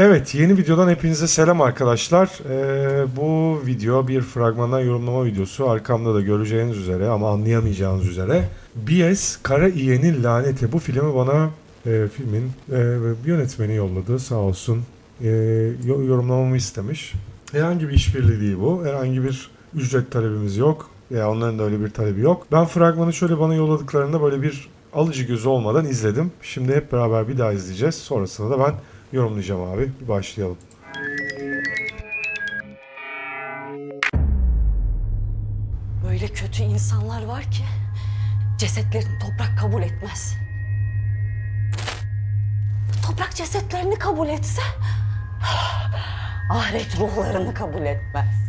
Evet yeni videodan hepinize selam arkadaşlar. Ee, bu video bir fragmandan yorumlama videosu. Arkamda da göreceğiniz üzere ama anlayamayacağınız üzere. B.S. Kara İye'nin Laneti. Bu filmi bana e, filmin e, yönetmeni yolladı sağ olsun. E, yo- yorumlamamı istemiş. Herhangi bir işbirliği değil bu. Herhangi bir ücret talebimiz yok. Ya onların da öyle bir talebi yok. Ben fragmanı şöyle bana yolladıklarında böyle bir alıcı gözü olmadan izledim. Şimdi hep beraber bir daha izleyeceğiz. Sonrasında da ben yorumlayacağım abi. Bir başlayalım. Öyle kötü insanlar var ki cesetlerini toprak kabul etmez. Toprak cesetlerini kabul etse ahiret ruhlarını kabul etmez.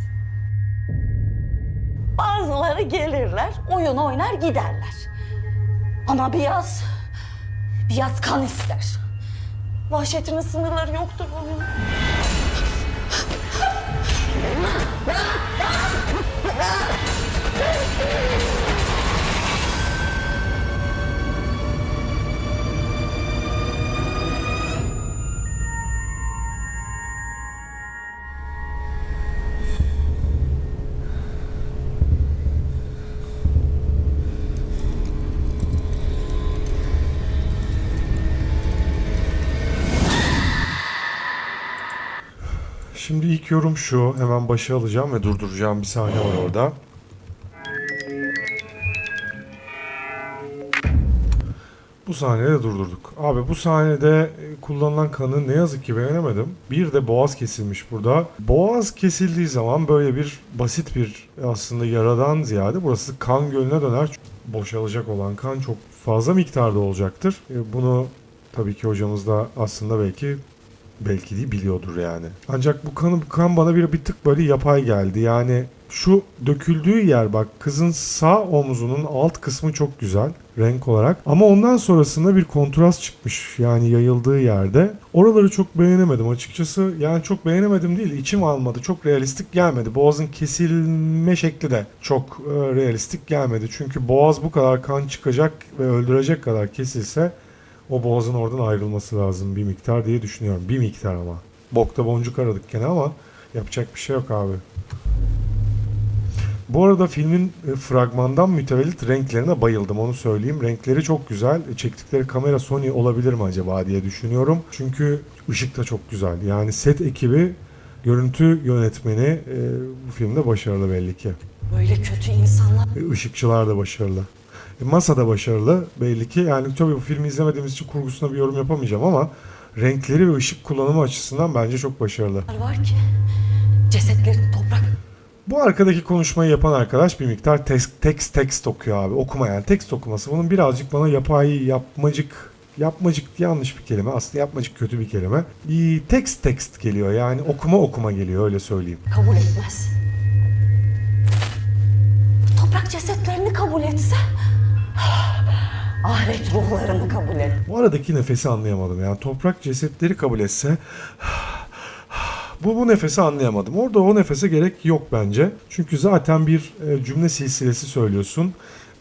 Bazıları gelirler, oyun oynar giderler. Ama biraz, biraz kan ister. Vahşetinin sınırları yoktur bunun. Şimdi ilk yorum şu. Hemen başa alacağım ve durduracağım bir sahne var orada. Bu sahneyi de durdurduk. Abi bu sahnede kullanılan kanı ne yazık ki beğenemedim. Bir de boğaz kesilmiş burada. Boğaz kesildiği zaman böyle bir basit bir aslında yaradan ziyade burası kan gölüne döner. Boşalacak olan kan çok fazla miktarda olacaktır. E, Bunu tabii ki hocamız da aslında belki belki değil biliyordur yani. Ancak bu kan, bu kan bana bir, bir tık böyle yapay geldi. Yani şu döküldüğü yer bak kızın sağ omzunun alt kısmı çok güzel renk olarak. Ama ondan sonrasında bir kontrast çıkmış yani yayıldığı yerde. Oraları çok beğenemedim açıkçası. Yani çok beğenemedim değil içim almadı. Çok realistik gelmedi. Boğazın kesilme şekli de çok e, realistik gelmedi. Çünkü boğaz bu kadar kan çıkacak ve öldürecek kadar kesilse o boğazın oradan ayrılması lazım bir miktar diye düşünüyorum. Bir miktar ama. Bokta boncuk aradık gene ama yapacak bir şey yok abi. Bu arada filmin e, fragmandan mütevellit renklerine bayıldım onu söyleyeyim. Renkleri çok güzel. E, Çektikleri kamera Sony olabilir mi acaba diye düşünüyorum. Çünkü ışık da çok güzel. Yani set ekibi, görüntü yönetmeni e, bu filmde başarılı belli ki. Böyle kötü insanlar E, Işıkçılar da başarılı. E, Masa da başarılı belli ki. Yani tabii bu filmi izlemediğimiz için kurgusuna bir yorum yapamayacağım ama renkleri ve ışık kullanımı açısından bence çok başarılı. var ki cesetlerini toprak Bu arkadaki konuşmayı yapan arkadaş bir miktar tekst tekst, tekst okuyor abi. Okuma yani tekst okuması. Bunun birazcık bana yapay, yapmacık Yapmacık yanlış bir kelime. Aslında yapmacık kötü bir kelime. Bir tekst tekst geliyor. Yani okuma okuma geliyor öyle söyleyeyim. kabul etmez. Toprak cesetlerini kabul etse ahiret ruhlarını kabul et. Bu aradaki nefesi anlayamadım. Yani toprak cesetleri kabul etse bu bu nefesi anlayamadım. Orada o nefese gerek yok bence. Çünkü zaten bir e, cümle silsilesi söylüyorsun.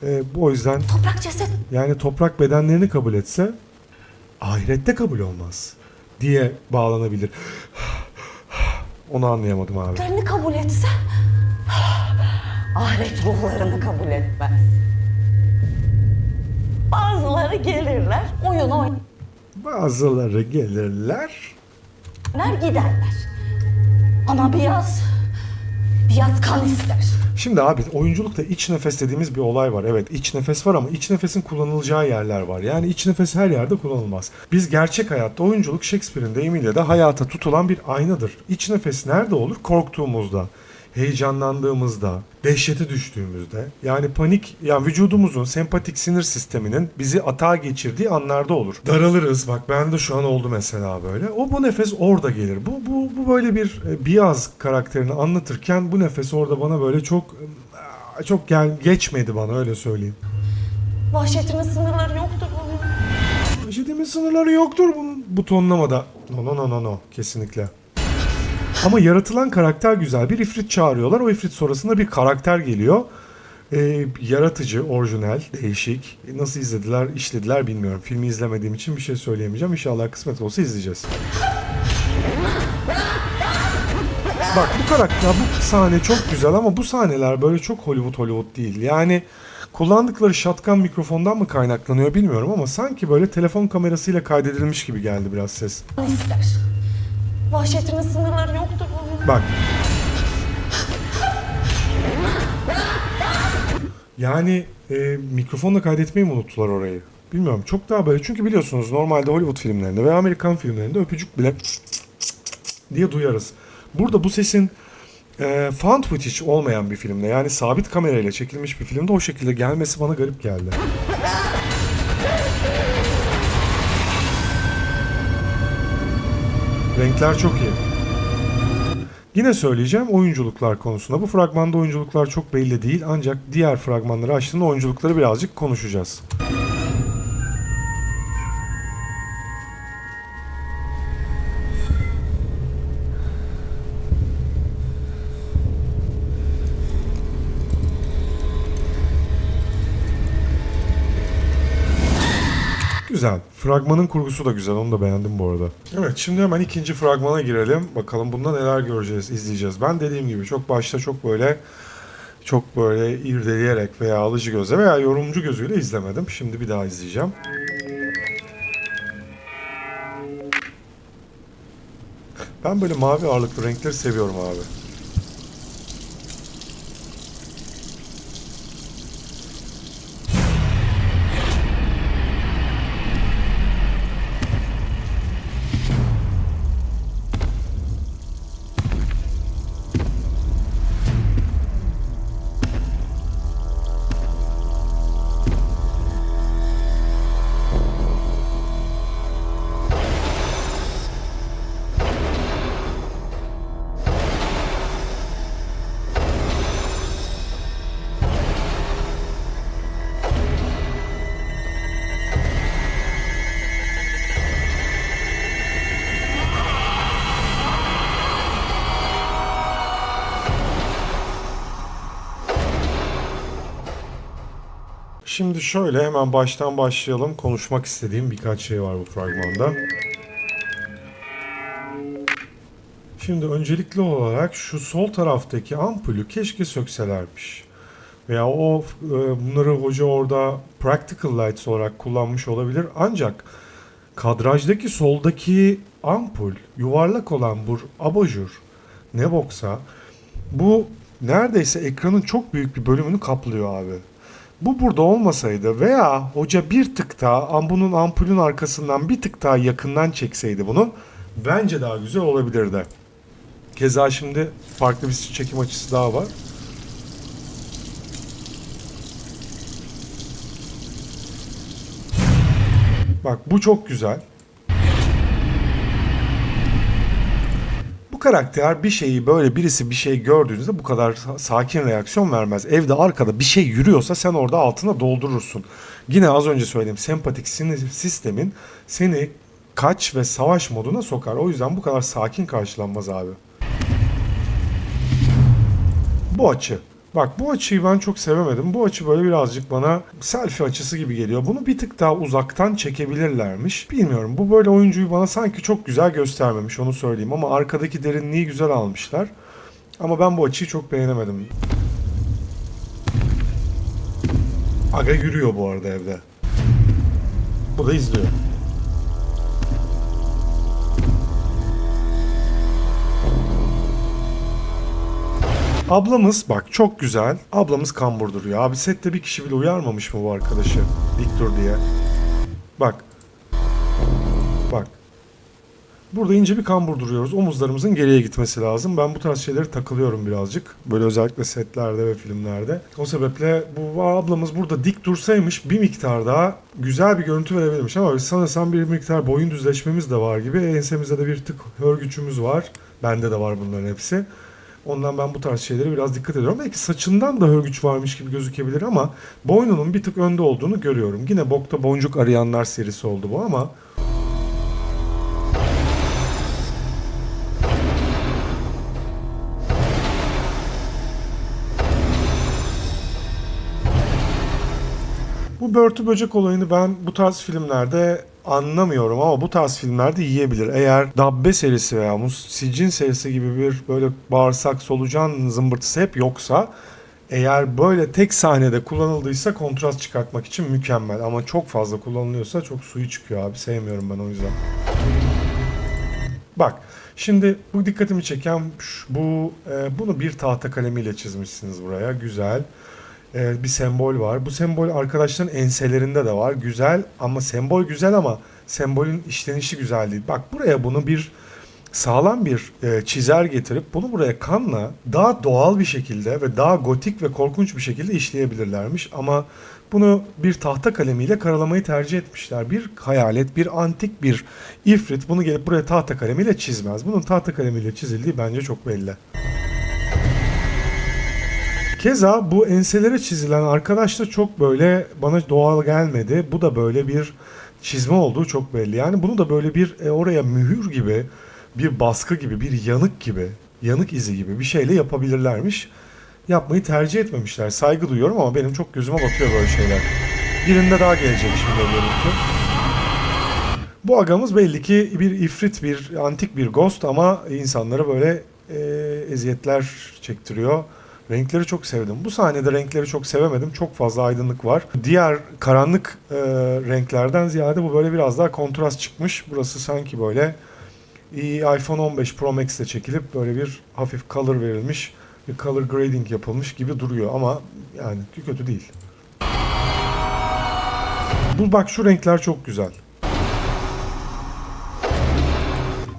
E, bu o yüzden Toprak ceset yani toprak bedenlerini kabul etse ahirette kabul olmaz diye bağlanabilir. Onu anlayamadım abi. cesetlerini kabul etse ahiret ruhlarını kabul etmez. Bazıları gelirler, oyun oynar Bazıları gelirler. giderler. Ama biraz, biraz kan ister. Şimdi abi oyunculukta iç nefes dediğimiz bir olay var. Evet iç nefes var ama iç nefesin kullanılacağı yerler var. Yani iç nefes her yerde kullanılmaz. Biz gerçek hayatta oyunculuk Shakespeare'in deyimiyle de hayata tutulan bir aynadır. İç nefes nerede olur? Korktuğumuzda, heyecanlandığımızda, dehşete düştüğümüzde yani panik yani vücudumuzun sempatik sinir sisteminin bizi atağa geçirdiği anlarda olur. Daralırız bak ben de şu an oldu mesela böyle. O bu nefes orada gelir. Bu bu bu böyle bir e, Biyaz karakterini anlatırken bu nefes orada bana böyle çok e, çok gel geçmedi bana öyle söyleyeyim. Vahşetinin sınırları yoktur bunun. Eşitimin sınırları yoktur bunun. Bu tonlamada. No no no no no. Kesinlikle. Ama yaratılan karakter güzel. Bir ifrit çağırıyorlar. O ifrit sonrasında bir karakter geliyor. Ee, yaratıcı, orijinal, değişik. Nasıl izlediler, işlediler bilmiyorum. Filmi izlemediğim için bir şey söyleyemeyeceğim. İnşallah kısmet olsa izleyeceğiz. Bak bu karakter bu sahne çok güzel ama bu sahneler böyle çok Hollywood Hollywood değil. Yani kullandıkları shotgun mikrofondan mı kaynaklanıyor bilmiyorum ama sanki böyle telefon kamerasıyla kaydedilmiş gibi geldi biraz ses. ister. Vahşetinin sınırları yoktur onun. Bak. Yani e, mikrofonla kaydetmeyi mi unuttular orayı? Bilmiyorum. Çok daha böyle. Çünkü biliyorsunuz normalde Hollywood filmlerinde ve Amerikan filmlerinde öpücük bile diye duyarız. Burada bu sesin e, found footage olmayan bir filmde yani sabit kamerayla çekilmiş bir filmde o şekilde gelmesi bana garip geldi. Renkler çok iyi. Yine söyleyeceğim oyunculuklar konusunda. Bu fragmanda oyunculuklar çok belli değil ancak diğer fragmanları açtığında oyunculukları birazcık konuşacağız. Fragmanın kurgusu da güzel. Onu da beğendim bu arada. Evet şimdi hemen ikinci fragmana girelim. Bakalım bunda neler göreceğiz, izleyeceğiz. Ben dediğim gibi çok başta çok böyle çok böyle irdeleyerek veya alıcı gözle veya yorumcu gözüyle izlemedim. Şimdi bir daha izleyeceğim. Ben böyle mavi ağırlıklı renkleri seviyorum abi. Şimdi şöyle hemen baştan başlayalım. Konuşmak istediğim birkaç şey var bu fragmanda. Şimdi öncelikli olarak şu sol taraftaki ampulü keşke sökselermiş. Veya o e, bunları hoca orada practical lights olarak kullanmış olabilir. Ancak kadrajdaki soldaki ampul yuvarlak olan bu abajur ne boksa bu neredeyse ekranın çok büyük bir bölümünü kaplıyor abi. Bu burada olmasaydı veya hoca bir tık daha bunun ampulün arkasından bir tık daha yakından çekseydi bunu bence daha güzel olabilirdi. Keza şimdi farklı bir çekim açısı daha var. Bak bu çok güzel. Bu karakter bir şeyi böyle birisi bir şey gördüğünüzde bu kadar sa- sakin reaksiyon vermez. Evde arkada bir şey yürüyorsa sen orada altına doldurursun. Yine az önce söylediğim sempatik sinir sistemin seni kaç ve savaş moduna sokar. O yüzden bu kadar sakin karşılanmaz abi. Bu açı. Bak bu açıyı ben çok sevemedim. Bu açı böyle birazcık bana selfie açısı gibi geliyor. Bunu bir tık daha uzaktan çekebilirlermiş. Bilmiyorum bu böyle oyuncuyu bana sanki çok güzel göstermemiş onu söyleyeyim. Ama arkadaki derinliği güzel almışlar. Ama ben bu açıyı çok beğenemedim. Aga yürüyor bu arada evde. Bu da izliyor. Ablamız bak çok güzel. Ablamız kambur duruyor. Abi sette bir kişi bile uyarmamış mı bu arkadaşı? Dik dur diye. Bak. Bak. Burada ince bir kambur duruyoruz. Omuzlarımızın geriye gitmesi lazım. Ben bu tarz şeyleri takılıyorum birazcık. Böyle özellikle setlerde ve filmlerde. O sebeple bu ablamız burada dik dursaymış bir miktar daha güzel bir görüntü verebilirmiş. Ama biz sanırsam bir miktar boyun düzleşmemiz de var gibi. Ensemizde de bir tık hörgüçümüz var. Bende de var bunların hepsi. Ondan ben bu tarz şeylere biraz dikkat ediyorum. Belki saçından da hörgüç varmış gibi gözükebilir ama boynunun bir tık önde olduğunu görüyorum. Yine Bokta Boncuk Arayanlar serisi oldu bu ama Bu börtü böcek olayını ben bu tarz filmlerde anlamıyorum ama bu tarz filmlerde yiyebilir. Eğer Dabbe serisi veya Mus Sicin serisi gibi bir böyle bağırsak solucan zımbırtısı hep yoksa eğer böyle tek sahnede kullanıldıysa kontrast çıkartmak için mükemmel ama çok fazla kullanılıyorsa çok suyu çıkıyor abi sevmiyorum ben o yüzden. Bak şimdi bu dikkatimi çeken bu e, bunu bir tahta kalemiyle çizmişsiniz buraya güzel. E, bir sembol var. Bu sembol arkadaşların enselerinde de var. Güzel ama sembol güzel ama sembolün işlenişi güzel değil. Bak buraya bunu bir sağlam bir e, çizer getirip bunu buraya kanla daha doğal bir şekilde ve daha gotik ve korkunç bir şekilde işleyebilirlermiş. Ama bunu bir tahta kalemiyle karalamayı tercih etmişler. Bir hayalet, bir antik bir ifrit bunu gelip buraya tahta kalemiyle çizmez. Bunun tahta kalemiyle çizildiği bence çok belli. Keza bu enselere çizilen arkadaş da çok böyle bana doğal gelmedi. Bu da böyle bir çizme olduğu çok belli. Yani bunu da böyle bir e, oraya mühür gibi, bir baskı gibi, bir yanık gibi, yanık izi gibi bir şeyle yapabilirlermiş. Yapmayı tercih etmemişler. Saygı duyuyorum ama benim çok gözüme batıyor böyle şeyler. Birinde daha gelecek şimdi ki. Bu agamız belli ki bir ifrit, bir antik bir ghost ama insanlara böyle e, eziyetler çektiriyor. Renkleri çok sevdim. Bu sahnede renkleri çok sevemedim. Çok fazla aydınlık var. Diğer karanlık e, renklerden ziyade bu böyle biraz daha kontrast çıkmış. Burası sanki böyle iPhone 15 Pro Max ile çekilip böyle bir hafif color verilmiş, bir color grading yapılmış gibi duruyor ama yani kötü değil. Bu bak şu renkler çok güzel.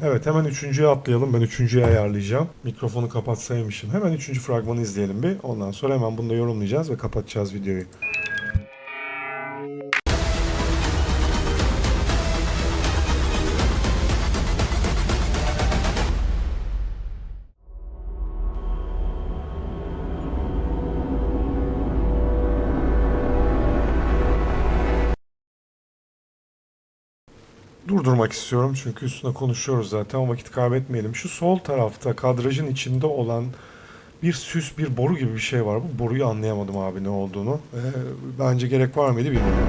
Evet hemen üçüncüye atlayalım. Ben üçüncüye ayarlayacağım. Mikrofonu kapatsaymışım. Hemen üçüncü fragmanı izleyelim bir. Ondan sonra hemen bunu da yorumlayacağız ve kapatacağız videoyu. Durdurmak istiyorum çünkü üstüne konuşuyoruz zaten o vakit kaybetmeyelim. Şu sol tarafta kadrajın içinde olan bir süs, bir boru gibi bir şey var. Bu boruyu anlayamadım abi ne olduğunu. Ee, bence gerek var mıydı bilmiyorum.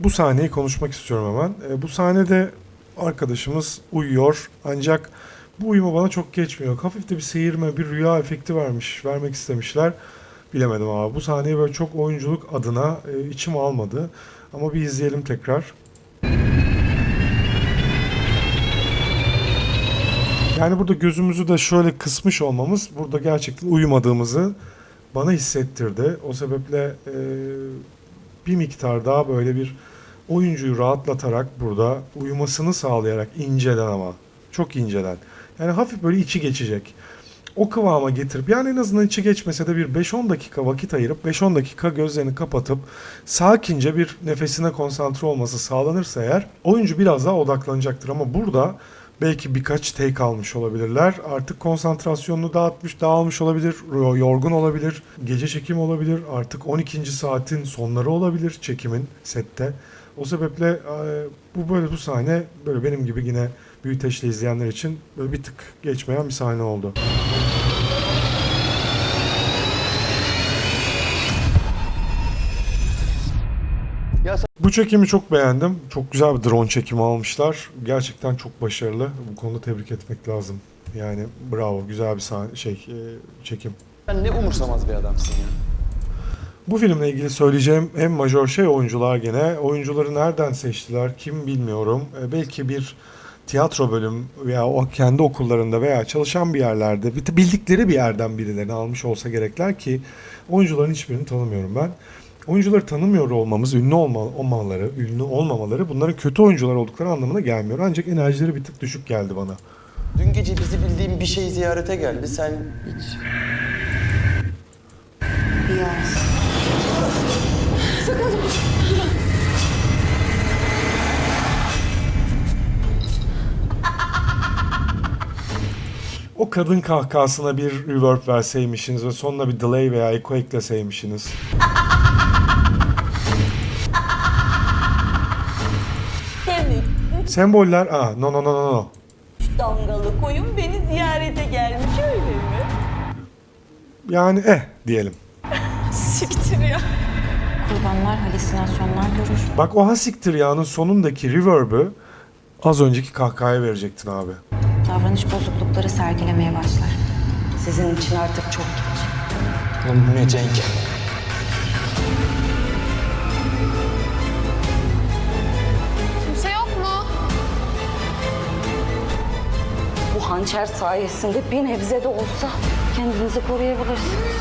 Bu sahneyi konuşmak istiyorum hemen. Ee, bu sahnede arkadaşımız uyuyor ancak bu uyuma bana çok geçmiyor. Hafif de bir seyirme, bir rüya efekti vermiş, vermek istemişler. Bilemedim abi. Bu sahneyi böyle çok oyunculuk adına e, içim almadı. Ama bir izleyelim tekrar. Yani burada gözümüzü de şöyle kısmış olmamız burada gerçekten uyumadığımızı bana hissettirdi. O sebeple e, bir miktar daha böyle bir oyuncuyu rahatlatarak burada uyumasını sağlayarak inceden ama çok inceden. Yani hafif böyle içi geçecek o kıvama getirip yani en azından içi geçmese de bir 5-10 dakika vakit ayırıp 5-10 dakika gözlerini kapatıp sakince bir nefesine konsantre olması sağlanırsa eğer oyuncu biraz daha odaklanacaktır ama burada belki birkaç take almış olabilirler. Artık konsantrasyonunu dağıtmış, dağılmış olabilir, yorgun olabilir, gece çekim olabilir. Artık 12. saatin sonları olabilir çekimin sette. O sebeple bu böyle bu sahne böyle benim gibi yine büyüteçle izleyenler için böyle bir tık geçmeyen bir sahne oldu. Bu çekimi çok beğendim. Çok güzel bir drone çekimi almışlar. Gerçekten çok başarılı. Bu konuda tebrik etmek lazım. Yani bravo, güzel bir sahne, şey e, çekim. Sen ne umursamaz bir adamsın ya. Bu filmle ilgili söyleyeceğim en majör şey oyuncular gene. Oyuncuları nereden seçtiler kim bilmiyorum. E, belki bir tiyatro bölüm veya o kendi okullarında veya çalışan bir yerlerde bir- bildikleri bir yerden birilerini almış olsa gerekler ki oyuncuların hiçbirini tanımıyorum ben. Oyuncuları tanımıyor olmamız, ünlü olma, olmaları, ünlü olmamaları bunların kötü oyuncular oldukları anlamına gelmiyor. Ancak enerjileri bir tık düşük geldi bana. Dün gece bizi bildiğim bir şey ziyarete geldi. Sen hiç... Yaz. O kadın kahkahasına bir reverb verseymişsiniz ve sonuna bir delay veya echo ekleseymişsiniz. Demek Semboller, aa no no no no no. üç damgalı koyun beni ziyarete gelmiş öyle mi? yani eh diyelim. Siktir ya. Kurbanlar halüsinasyonlar görür. Bak o hasiktir yağının sonundaki reverb'ü az önceki kahkahaya verecektin abi. Davranış bozuklukları sergilemeye başlar. Sizin için artık çok geç. Oğlum bu ne Cenk? Kimse yok mu? Bu hançer sayesinde bir nebze de olsa kendinizi koruyabilirsiniz.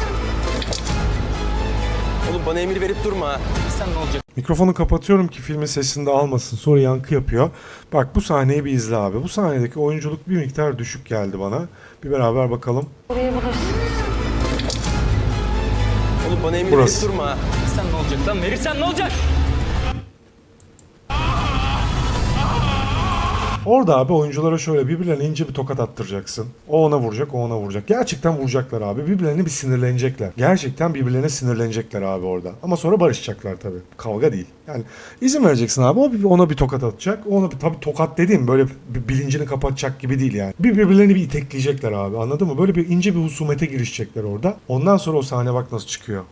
Oğlum bana emir verip durma ha. Sen ne olacak? Mikrofonu kapatıyorum ki filmin sesini de almasın. Sonra yankı yapıyor. Bak bu sahneyi bir izle abi. Bu sahnedeki oyunculuk bir miktar düşük geldi bana. Bir beraber bakalım. Koruyabilirsiniz. Oğlum bana emir Burası. verip durma ha. Sen ne olacak lan? Verirsen ne olacak? Orada abi oyunculara şöyle birbirlerine ince bir tokat attıracaksın. O ona vuracak, o ona vuracak. Gerçekten vuracaklar abi. Birbirlerine bir sinirlenecekler. Gerçekten birbirlerine sinirlenecekler abi orada. Ama sonra barışacaklar tabii. Kavga değil. Yani izin vereceksin abi. O ona bir tokat atacak. Ona bir, tabii tokat dediğim böyle bir bilincini kapatacak gibi değil yani. Bir birbirlerini bir itekleyecekler abi. Anladın mı? Böyle bir ince bir husumete girişecekler orada. Ondan sonra o sahne bak nasıl çıkıyor.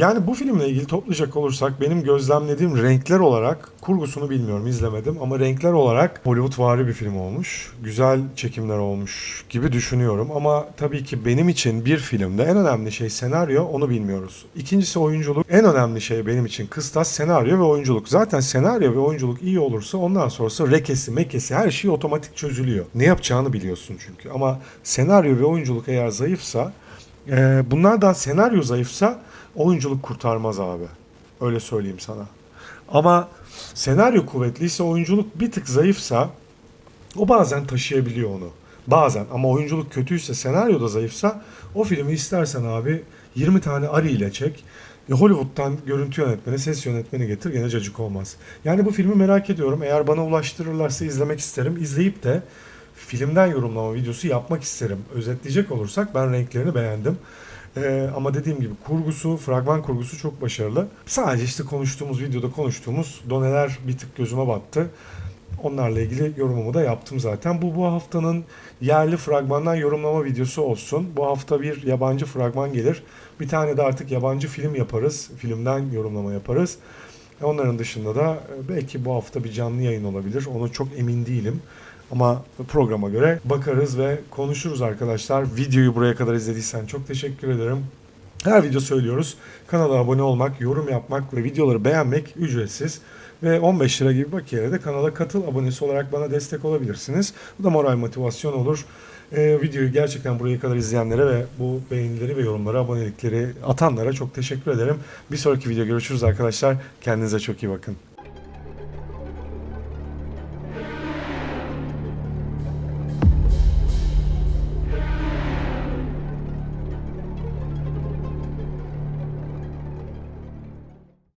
Yani bu filmle ilgili toplayacak olursak benim gözlemlediğim renkler olarak kurgusunu bilmiyorum izlemedim ama renkler olarak Hollywood bir film olmuş. Güzel çekimler olmuş gibi düşünüyorum ama tabii ki benim için bir filmde en önemli şey senaryo onu bilmiyoruz. İkincisi oyunculuk. En önemli şey benim için kıstas senaryo ve oyunculuk. Zaten senaryo ve oyunculuk iyi olursa ondan sonrası rekesi mekesi her şey otomatik çözülüyor. Ne yapacağını biliyorsun çünkü ama senaryo ve oyunculuk eğer zayıfsa ee, bunlardan senaryo zayıfsa oyunculuk kurtarmaz abi. Öyle söyleyeyim sana. Ama senaryo kuvvetliyse oyunculuk bir tık zayıfsa o bazen taşıyabiliyor onu. Bazen ama oyunculuk kötüyse senaryo da zayıfsa o filmi istersen abi 20 tane Ari ile çek. E, Hollywood'dan görüntü yönetmeni, ses yönetmeni getir gene cacık olmaz. Yani bu filmi merak ediyorum. Eğer bana ulaştırırlarsa izlemek isterim. İzleyip de filmden yorumlama videosu yapmak isterim. Özetleyecek olursak ben renklerini beğendim. Ee, ama dediğim gibi kurgusu, fragman kurgusu çok başarılı. Sadece işte konuştuğumuz videoda konuştuğumuz doneler bir tık gözüme battı. Onlarla ilgili yorumumu da yaptım zaten. Bu bu haftanın yerli fragmandan yorumlama videosu olsun. Bu hafta bir yabancı fragman gelir. Bir tane de artık yabancı film yaparız. Filmden yorumlama yaparız. Onların dışında da e, belki bu hafta bir canlı yayın olabilir. Onu çok emin değilim. Ama programa göre bakarız ve konuşuruz arkadaşlar. Videoyu buraya kadar izlediysen çok teşekkür ederim. Her video söylüyoruz. Kanala abone olmak, yorum yapmak ve videoları beğenmek ücretsiz. Ve 15 lira gibi bakiyede de kanala katıl abonesi olarak bana destek olabilirsiniz. Bu da moral motivasyon olur. Ee, videoyu gerçekten buraya kadar izleyenlere ve bu beğenileri ve yorumları, abonelikleri atanlara çok teşekkür ederim. Bir sonraki video görüşürüz arkadaşlar. Kendinize çok iyi bakın.